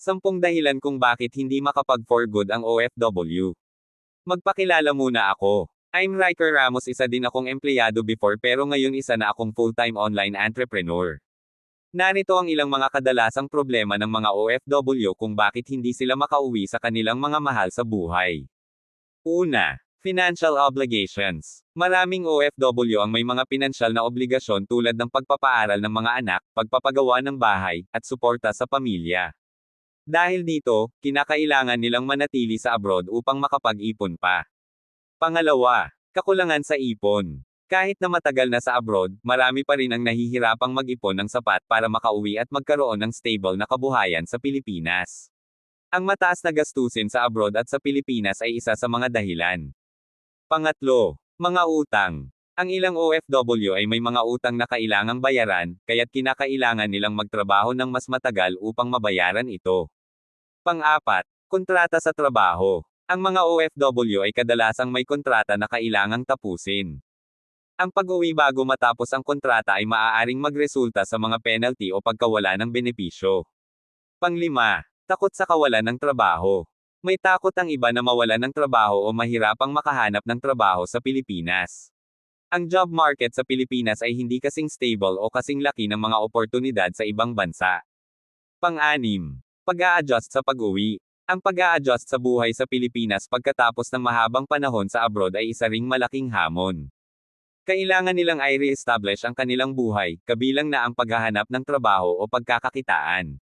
Sampung dahilan kung bakit hindi makapag-for good ang OFW. Magpakilala muna ako. I'm Riker Ramos isa din akong empleyado before pero ngayon isa na akong full-time online entrepreneur. Narito ang ilang mga kadalasang problema ng mga OFW kung bakit hindi sila makauwi sa kanilang mga mahal sa buhay. Una, financial obligations. Maraming OFW ang may mga pinansyal na obligasyon tulad ng pagpapaaral ng mga anak, pagpapagawa ng bahay, at suporta sa pamilya. Dahil dito, kinakailangan nilang manatili sa abroad upang makapag-ipon pa. Pangalawa, kakulangan sa ipon. Kahit na matagal na sa abroad, marami pa rin ang nahihirapang mag-ipon ng sapat para makauwi at magkaroon ng stable na kabuhayan sa Pilipinas. Ang mataas na gastusin sa abroad at sa Pilipinas ay isa sa mga dahilan. Pangatlo, mga utang. Ang ilang OFW ay may mga utang na kailangang bayaran, kaya't kinakailangan nilang magtrabaho ng mas matagal upang mabayaran ito. Pang-apat, kontrata sa trabaho. Ang mga OFW ay kadalasang may kontrata na kailangang tapusin. Ang pag-uwi bago matapos ang kontrata ay maaaring magresulta sa mga penalty o pagkawala ng benepisyo. Panglima, takot sa kawalan ng trabaho. May takot ang iba na mawalan ng trabaho o mahirapang makahanap ng trabaho sa Pilipinas. Ang job market sa Pilipinas ay hindi kasing stable o kasing laki ng mga oportunidad sa ibang bansa. Pang-anim, pag-a-adjust sa pag-uwi. Ang pag-a-adjust sa buhay sa Pilipinas pagkatapos ng mahabang panahon sa abroad ay isa ring malaking hamon. Kailangan nilang ay re-establish ang kanilang buhay, kabilang na ang paghahanap ng trabaho o pagkakakitaan.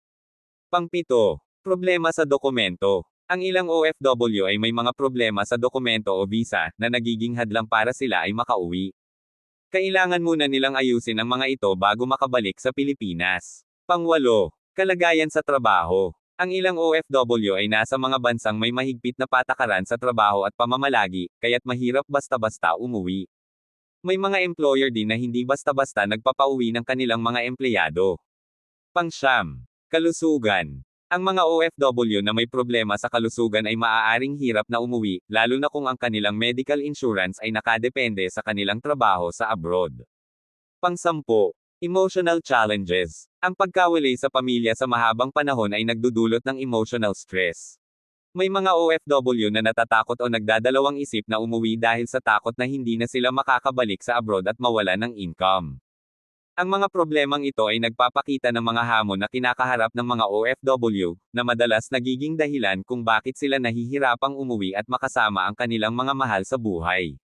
Pangpito, problema sa dokumento. Ang ilang OFW ay may mga problema sa dokumento o visa na nagiging hadlang para sila ay makauwi. Kailangan muna nilang ayusin ang mga ito bago makabalik sa Pilipinas. Pangwalo, kalagayan sa trabaho. Ang ilang OFW ay nasa mga bansang may mahigpit na patakaran sa trabaho at pamamalagi, kaya't mahirap basta-basta umuwi. May mga employer din na hindi basta-basta nagpapauwi ng kanilang mga empleyado. Pangsyam, kalusugan. Ang mga OFW na may problema sa kalusugan ay maaaring hirap na umuwi, lalo na kung ang kanilang medical insurance ay nakadepende sa kanilang trabaho sa abroad. Pangsampo, emotional challenges. Ang pagkawali sa pamilya sa mahabang panahon ay nagdudulot ng emotional stress. May mga OFW na natatakot o nagdadalawang isip na umuwi dahil sa takot na hindi na sila makakabalik sa abroad at mawala ng income. Ang mga problemang ito ay nagpapakita ng mga hamon na kinakaharap ng mga OFW, na madalas nagiging dahilan kung bakit sila nahihirapang umuwi at makasama ang kanilang mga mahal sa buhay.